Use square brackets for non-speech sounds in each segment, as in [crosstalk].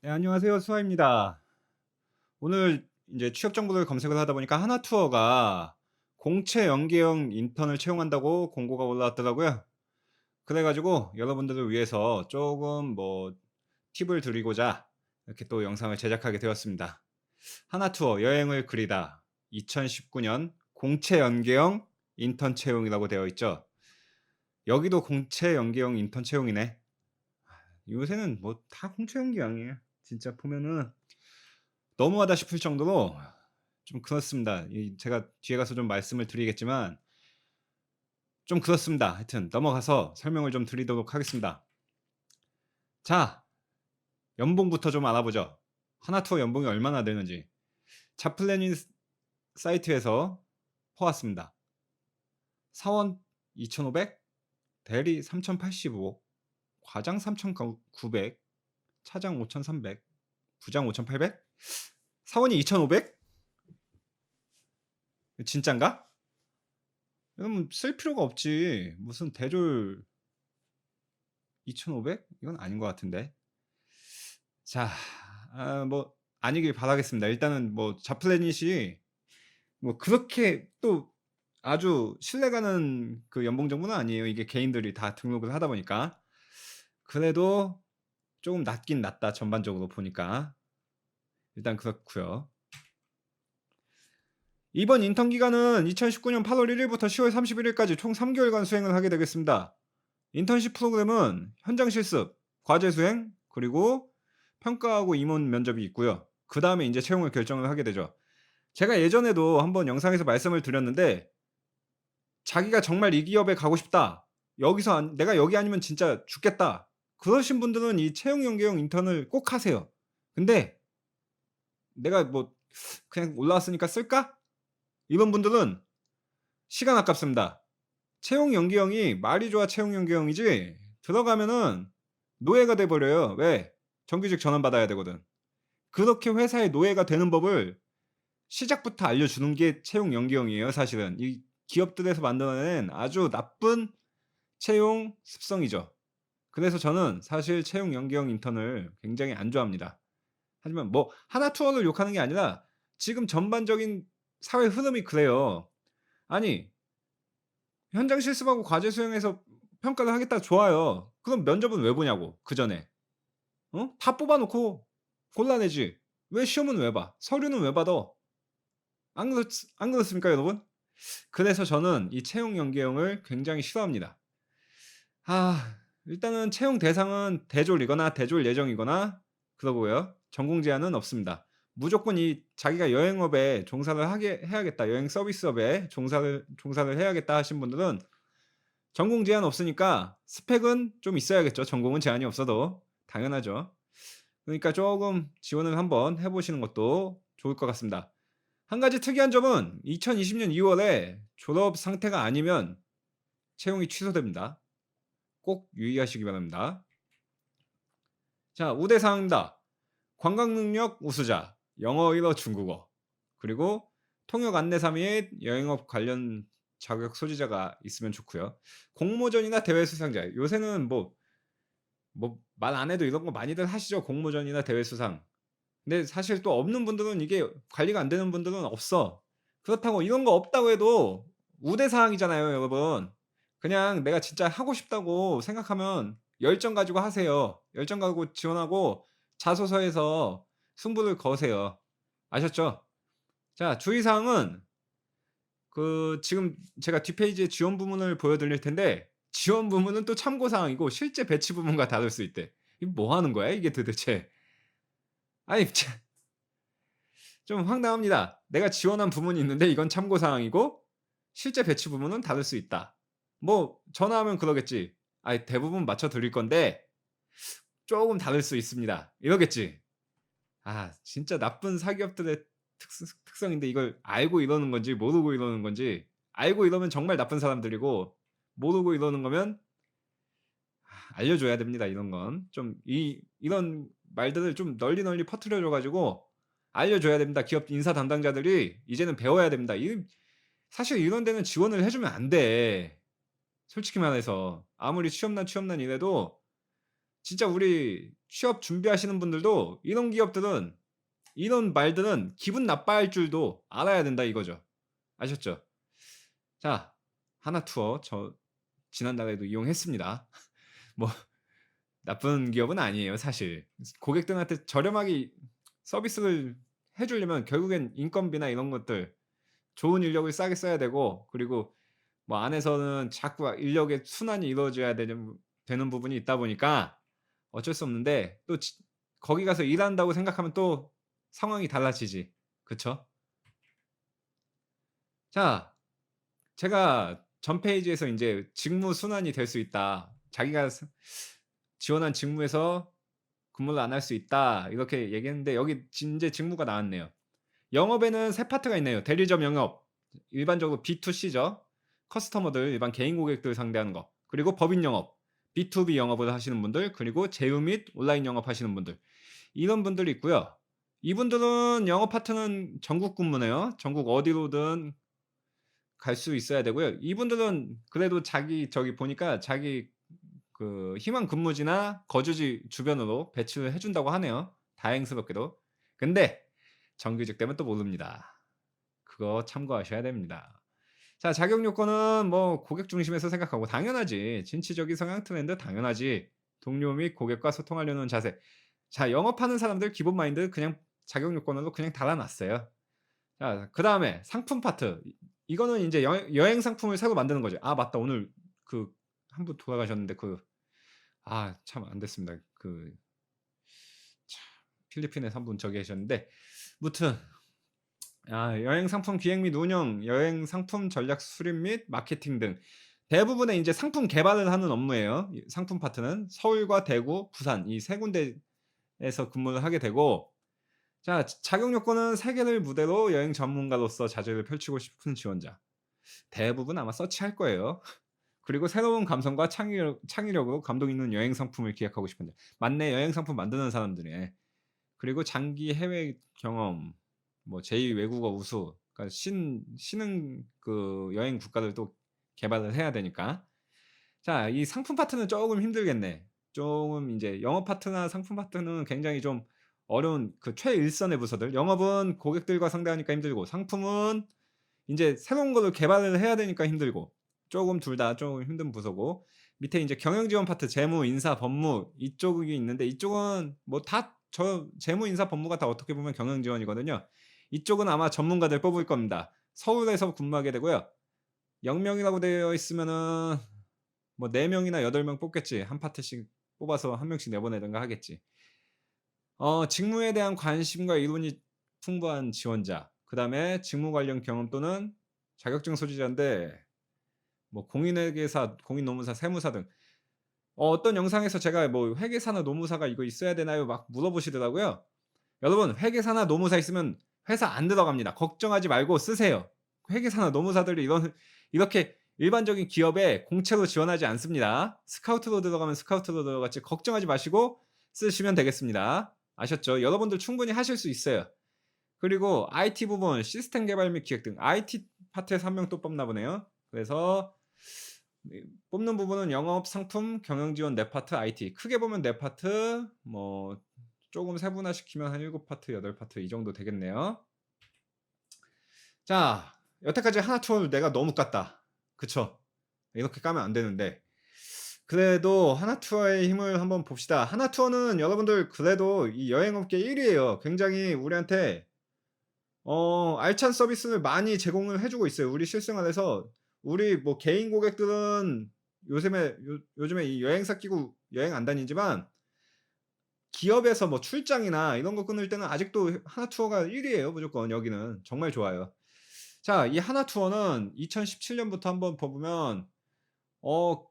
네, 안녕하세요. 수아입니다. 오늘 이제 취업 정보를 검색을 하다 보니까 하나투어가 공채 연계형 인턴을 채용한다고 공고가 올라왔더라고요. 그래 가지고 여러분들을 위해서 조금 뭐 팁을 드리고자 이렇게 또 영상을 제작하게 되었습니다. 하나투어 여행을 그리다 2019년 공채 연계형 인턴 채용이라고 되어 있죠. 여기도 공채 연계형 인턴 채용이네. 요새는 뭐 다 공채 연계형이에요. 진짜 보면은 너무하다 싶을 정도로 좀 그렇습니다. 이 제가 뒤에 가서 좀 말씀을 드리겠지만 좀 그렇습니다. 하여튼 넘어가서 설명을 좀 드리도록 하겠습니다. 자, 연봉부터 좀 알아보죠. 하나투어 연봉이 얼마나 되는지. 자플래닛 사이트에서 퍼왔습니다. 사원 2,500, 대리 3,085, 과장 3,900, 차장 5,300, 부장 5,800, 사원이 2,500? 진짠가? 이건 쓸 필요가 없지. 무슨 대졸 2,500? 이건 아닌 것 같은데. 자, 아, 뭐 아니길 바라겠습니다. 일단은 뭐 자플래닛이 뭐 그렇게 또 아주 신뢰가는 그 연봉 정보는 아니에요. 이게 개인들이 다 등록을 하다 보니까. 그래도 조금 낮긴 낮다 전반적으로 보니까. 일단 그렇고요. 이번 인턴 기간은 2019년 8월 1일부터 10월 31일까지 총 3개월간 수행을 하게 되겠습니다. 인턴십 프로그램은 현장 실습, 과제 수행, 그리고 평가하고 임원 면접이 있고요. 그 다음에 이제 채용을 결정을 하게 되죠. 제가 예전에도 한번 영상에서 말씀을 드렸는데 자기가 정말 이 기업에 가고 싶다. 여기서 안, 내가 여기 아니면 진짜 죽겠다. 그러신 분들은 이 채용 연계형 인턴을 꼭 하세요. 근데 내가 뭐 그냥 올라왔으니까 쓸까? 이런 분들은 시간 아깝습니다. 채용 연계형이 말이 좋아 채용 연계형이지 들어가면은 노예가 돼 버려요. 왜? 정규직 전환 받아야 되거든. 그렇게 회사의 노예가 되는 법을 시작부터 알려주는 게 채용 연계형이에요. 사실은 이 기업들에서 만들어낸 아주 나쁜 채용 습성이죠. 그래서 저는 사실 채용 연계형 인턴을 굉장히 안 좋아합니다. 하지만 뭐 하나 투어를 욕하는 게 아니라 지금 전반적인 사회 흐름이 그래요. 아니 현장 실습하고 과제 수행해서 평가를 하겠다 좋아요. 그럼 면접은 왜 보냐고 그 전에. 어? 다 뽑아 놓고 골라내지. 왜 시험은 왜 봐? 서류는 왜 받아? 안 그렇 안 그렇습니까, 여러분? 그래서 저는 이 채용 연계형을 굉장히 싫어합니다. 아, 일단은 채용 대상은 대졸이거나 대졸 예정이거나 그러고요. 전공 제한은 없습니다. 무조건 이 자기가 여행업에 종사를 하게 해야겠다. 여행 서비스업에 종사를 종사를 해야겠다 하신 분들은 전공 제한 없으니까 스펙은 좀 있어야겠죠. 전공은 제한이 없어도 당연하죠. 그러니까 조금 지원을 한번 해 보시는 것도 좋을 것 같습니다. 한 가지 특이한 점은 2020년 2월에 졸업 상태가 아니면 채용이 취소됩니다. 꼭 유의하시기 바랍니다. 자, 우대 사항입니다. 관광 능력 우수자, 영어 1어 중국어, 그리고 통역 안내사 및 여행업 관련 자격 소지자가 있으면 좋고요. 공모전이나 대회 수상자. 요새는 뭐 뭐 말 안 해도 이런 거 많이들 하시죠. 공모전이나 대회 수상. 근데 사실 또 없는 분들은 이게 관리가 안 되는 분들은 없어. 그렇다고 이런 거 없다고 해도 우대 사항이잖아요, 여러분. 그냥 내가 진짜 하고 싶다고 생각하면 열정 가지고 하세요. 열정 가지고 지원하고 자소서에서 승부를 거세요. 아셨죠? 자, 주의 사항은 그 지금 제가 뒷페이지에 지원 부문을 보여드릴 텐데 지원 부문은 또 참고 사항이고 실제 배치 부문과 다를 수 있대. 이거 뭐 하는 거야, 이게 도대체? 아니, 참. 좀 황당합니다. 내가 지원한 부문이 있는데 이건 참고 사항이고 실제 배치 부문은 다를 수 있다. 뭐 전화하면 그러겠지. 아이 대부분 맞춰 드릴 건데 조금 다를 수 있습니다. 이러겠지. 아, 진짜 나쁜 사기업들의 특 특성 인데 이걸 알고 이러는 건지 모르고 이러는 건지 알고 이러면 정말 나쁜 사람들이고 모르고 이러는 거면 아, 알려줘야 됩니다. 이런 건 좀 이 이런 말들을 좀 널리 널리 퍼뜨려 줘 가지고 알려줘야 됩니다. 기업 인사 담당자들이 이제는 배워야 됩니다. 이 사실 이런 데는 지원을 해주면 안 돼. 솔직히 말해서 아무리 취업난 취업난 이래도 진짜 우리 취업 준비하시는 분들도 이런 기업들은 이런 말들은 기분 나빠할 줄도 알아야 된다 이거죠. 아셨죠? 자, 하나 투어 저 지난달에도 이용했습니다. [laughs] 뭐 나쁜 기업은 아니에요, 사실. 고객들한테 저렴하게 서비스를 해 주려면 결국엔 인건비나 이런 것들 좋은 인력을 싸게 써야 되고 그리고 뭐 안에서는 자꾸 인력의 순환이 이루어져야 되는 되는 부분이 있다 보니까 어쩔 수 없는데 또 지 거기 가서 일한다고 생각하면 또 상황이 달라지지. 그쵸? 자. 제가 전 페이지에서 인제 직무 순환이 될 수 있다. 자기가 스 지원한 직무에서 근무를 안 할 수 있다. 이렇게 얘기했는데 여기 인제 직무가 나왔네요. 영업에는 3 파트가 있네요. 대리점 영업, 일반적으로 B2C죠. 커스터머들 일반 개인 고객들 상대하는 거. 그리고 법인 영업, B2B 영업을 하시는 분들, 그리고 제휴 및 온라인 영업 하시는 분들. 이런 분들이 있고요. 이분들은 영업 파트는 전국 근무네요. 전국 어디로든 갈 수 있어야 되고요. 이분들은 그래도 자기 저기 보니까 자기 그 희망 근무지나 거주지 주변으로 배치를 해 준다고 하네요, 다행스럽게도. 근데 정규직 되면 또 모릅니다. 그거 참고하셔야 됩니다. 자, 자격 요건은 뭐 고객 중심에서 생각하고 당연하지. 진취적인 성향 트렌드 당연하지. 동료 및 고객과 소통하려는 자세. 자, 영업하는 사람들 기본 마인드 그냥 자격 요건으로 그냥 달아 놨어요. 자, 그 다음에 상품 파트. 이 이거는 인제 여 여행 상품을 새로 만드는 거죠. 아 맞다. 오늘 그 한 분 돌아가셨는데 그 아 참 안 됐습니다. 그 참 필리핀에서 한분 저기 계셨는데 무튼 아 여행 상품 기획 및 운영, 여행 상품 전략 수립 및 마케팅 등 대부분의 인제 상품 개발을 하는 업무예요. 이 상품 파트는 서울과 대구, 부산 이3 군데에서 근무를 하게 되고 자, 자 자격 요건은 세계를 무대로 여행 전문가로서 자질을 펼치고 싶은 지원자. 대부분 아마 서치할 거예요. [laughs] 그리고 새로운 감성과 창의력 창의력으로 감동 있는 여행 상품을 기획하고 싶은 자. 맞네. 여행 상품 만드는 사람들이네. 그리고 장기 해외 경험, 뭐 제2 외국어 우수, 그러니까 신 신흥 그 여행 국가를 또 개발을 해야 되니까. 자, 이 상품 파트는 쪼금 힘들겠네. 쪼금 인제 영업 파트나 상품 파트는 굉장히 좀 어려운 그 최일선의 부서들. 영업은 고객들과 상대하니까 힘들고 상품은 인제 새로운 거를 개발을 해야 되니까 힘들고 쪼금 둘다좀 힘든 부서고 밑에 인제 경영 지원 파트 재무, 인사, 법무 이쪽이 있는데 이쪽은 뭐 다 저 재무, 인사, 법무가 다 어떻게 보면 경영 지원이거든요. 이쪽은 아마 전문가들 뽑을 겁니다. 서울에서 근무하게 되고요. 0 명이라고 되어 있으면은 뭐 4 명이나 8명 뽑겠지. 한 파트씩 뽑아서 1 명씩 내보내든가 하겠지. 어 직무에 대한 관심과 이론이 풍부한 지원자. 그 다음에 직무 관련 경험 또는 자격증 소지자인데 뭐 공인회계사, 공인노무사, 세무사 등어 어떤 영상에서 제가 뭐 "회계사나 노무사가 이거 있어야 되나요?" 막 물어보시더라고요. 여러분 회계사나 노무사 있으면 회사 안 들어갑니다. 걱정하지 말고 쓰세요. 회계사나 노무사들이 이런 이렇게 일반적인 기업에 공채로 지원하지 않습니다. 스카우트로 들어가면 스카우트로 들어갔지 걱정하지 마시고 쓰시면 되겠습니다. 아셨죠? 여러분들 충분히 하실 수 있어요. 그리고 IT 부분 시스템 개발 및 기획 등 IT 파트에서 1명또 뽑나 보네요. 그래서 이 뽑는 부분은 영업, 상품, 경영 지원 4 파트, IT. 크게 보면 4 파트 뭐 쪼금 세분화시키면 한 7 파트, 8 파트 이 정도 되겠네요. 자, 여태까지 하나투어를 내가 너무 깠다. 그쵸? 이렇게 까면 안 되는데 그래도 하나투어의 힘을 한번 봅시다. 하나투어는 여러분들 그래도 이 여행업계 1 위예요. 굉장히 우리한테 어 알찬 서비스를 많이 제공을 해 주고 있어요. 우리 실생활에서 우리 뭐 개인 고객들은 요즘에 요 요즘에 이 여행사 끼고 여행 안 다니지만 기업에서 뭐 출장이나 이런 거 끊을 때는 아직도 하나 투어가 1 위예요 무조건 여기는. 정말 좋아요. 자, 이 하나 투어는 2017 년부터 한번 봐 보면 어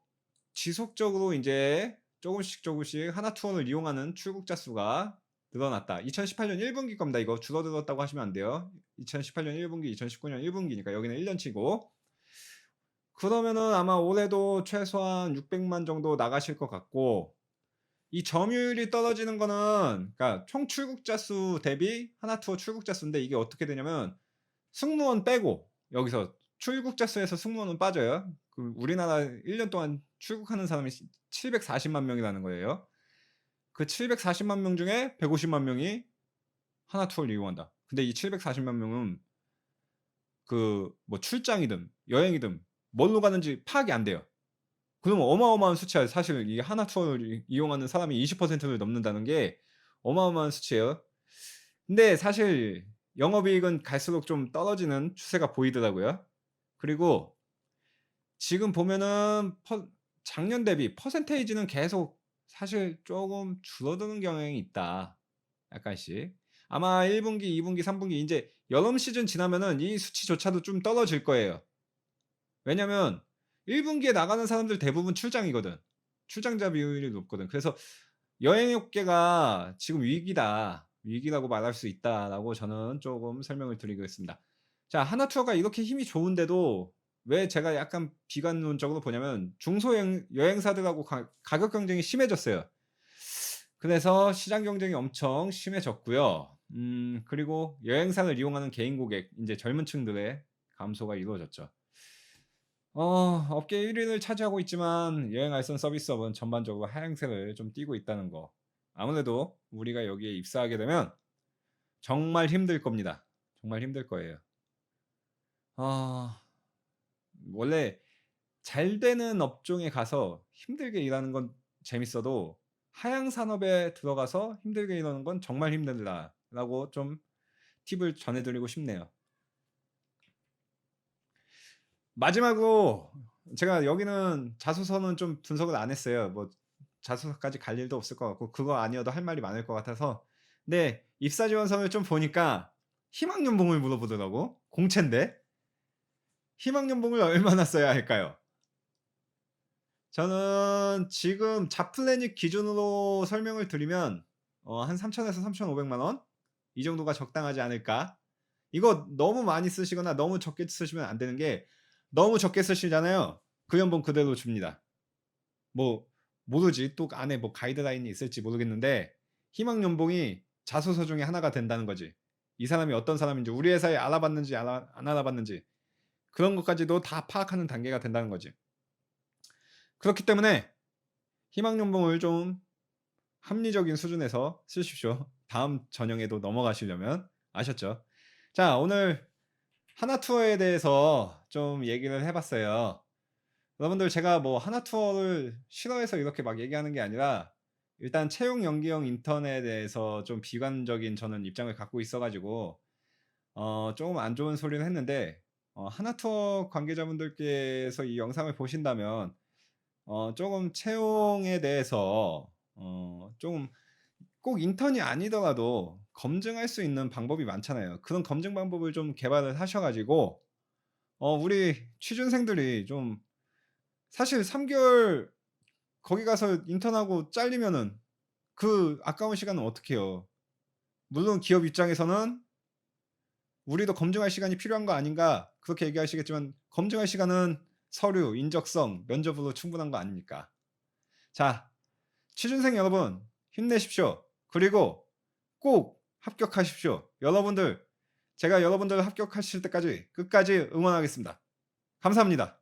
지속적으로 인제 쪼금씩 쪼금씩 하나 투어를 이용하는 출국자 수가 늘어났다. 2018년 1 분기 겁니다 이거. 줄어들었다고 하시면 안 돼요. 2018년 1 분기, 2019년 1 분기니까 여기는 1 년치고. 그러면은 아마 올해도 최소한 600만 정도 나가실 것 같고 이 점유율이 떨어지는 거는 그러니까 총 출국자 수 대비 하나 투어 출국자 수인데 이게 어떻게 되냐면 승무원 빼고 여기서 출국자 수에서 승무원은 빠져요. 그 우리나라 1년 동안 출국하는 사람이 시 740만 명이라는 거예요. 그 740만 명 중에 150만 명이 하나 투어를 이용한다. 근데 이 740만 명은 그 뭐 출장이든 여행이든 뭘로 가는지 파악이 안 돼요. 그러면 어마어마한 수치야. 사실 이 하나 투어를 이 이용하는 사람이 20%를 넘는다는 게 어마어마한 수치예요. 근데 사실 영업이익은 갈수록 좀 떨어지는 추세가 보이더라고요. 그리고 지금 보면은 퍼 작년 대비 퍼센테이지는 계속 사실 쪼금 줄어드는 경향이 있다. 약간씩. 아마 1 분기, 2 분기, 3 분기 인제 여름 시즌 지나면은 이 수치조차도 좀 떨어질 거예요. 왜냐면 1 분기에 나가는 사람들 대부분 출장이거든. 출장자 비율이 높거든. 그래서 "여행업계가 지금 위기다. 위기라고 말할 수 있다."라고 저는 쪼금 설명을 드리겠습니다. 자 하나 투어가 이렇게 힘이 좋은데도 왜 제가 약간 비관론적으로 보냐면 중소여행 여행 사들하고 가 가격 경쟁이 심해졌어요. 그래서 시장 경쟁이 엄청 심해졌고요. 음 그리고 여행사를 이용하는 개인 고객 인제 젊은 층들의 감소가 이루어졌죠. 어 업계 1 위를 차지하고 있지만 여행 알선 서비스업은 전반적으로 하향세를 좀 띠고 있다는 거. 아무래도 우리가 여기에 입사하게 되면 정말 힘들 겁니다. 정말 힘들 거예요. 아 원래 잘 되는 업종에 가서 힘들게 일하는 건 재밌어도 하향 산업에 들어가서 힘들게 일하는 건 정말 힘들다라고 좀 팁을 전해 드리고 싶네요. 마지막으로 제가 여기는 자소서는 좀 분석을 안 했어요. 뭐 자소서까지 갈 일도 없을 것 같고 그거 아니어도 할 말이 많을 것 같아서. 근데 입사 지원서를 좀 보니까 희망 연봉을 물어보더라고. 공채인데. 희망 연봉을 얼마나 써야 할까요? 저는 지금 잡플래닛 기준으로 설명을 드리면 어 한 3,000에서 3,500만 원? 이 정도가 적당하지 않을까? 이거 너무 많이 쓰시거나 너무 적게 쓰시면 안 되는 게 너무 적게 쓰시잖아요. 그 연봉 그대로 줍니다. 뭐 모르지. 또 안에 뭐 가이드라인이 있을지 모르겠는데 희망 연봉이 자소서 중에 하나가 된다는 거지. 이 사람이 어떤 사람인지 우리 회사에 알아봤는지 알아 안 알아봤는지 그런 것까지도 다 파악하는 단계가 된다는 거지. 그렇기 때문에 희망 연봉을 좀 합리적인 수준에서 쓰십시오. 다음 전형에도 넘어가시려면. 아셨죠? 자 오늘 하나 투어에 대해서 좀 얘기를 해 봤어요. 여러분들 제가 뭐 하나 투어를 싫어해서 이렇게 막 얘기하는 게 아니라 일단 채용 연기형 인턴에 대해서 좀 비관적인 저는 입장을 갖고 있어 가지고 어 쪼금 안 좋은 소리를 했는데 어 하나 투어 관계자분들께서 이 영상을 보신다면 어 쪼금 채용에 대해서 어 쪼금 꼭 인턴이 아니더라도 검증할 수 있는 방법이 많잖아요. 그런 검증 방법을 좀 개발을 하셔 가지고 어 우리 취준생들이 좀 사실 3 개월 거기 가서 인턴하고 잘리면은 그 아까운 시간은 어떡해요. 물론 기업 입장에서는 "우리도 검증할 시간이 필요한 거 아닌가?" 그렇게 얘기하시겠지만 검증할 시간은 서류, 인적성, 면접으로 충분한 거 아닙니까? 자 취준생 여러분 힘내십시오. 그리고 꼭 합격하십시오. 여러분들 제가 여러분들 합격하실 때까지 끝까지 응원하겠습니다. 감사합니다.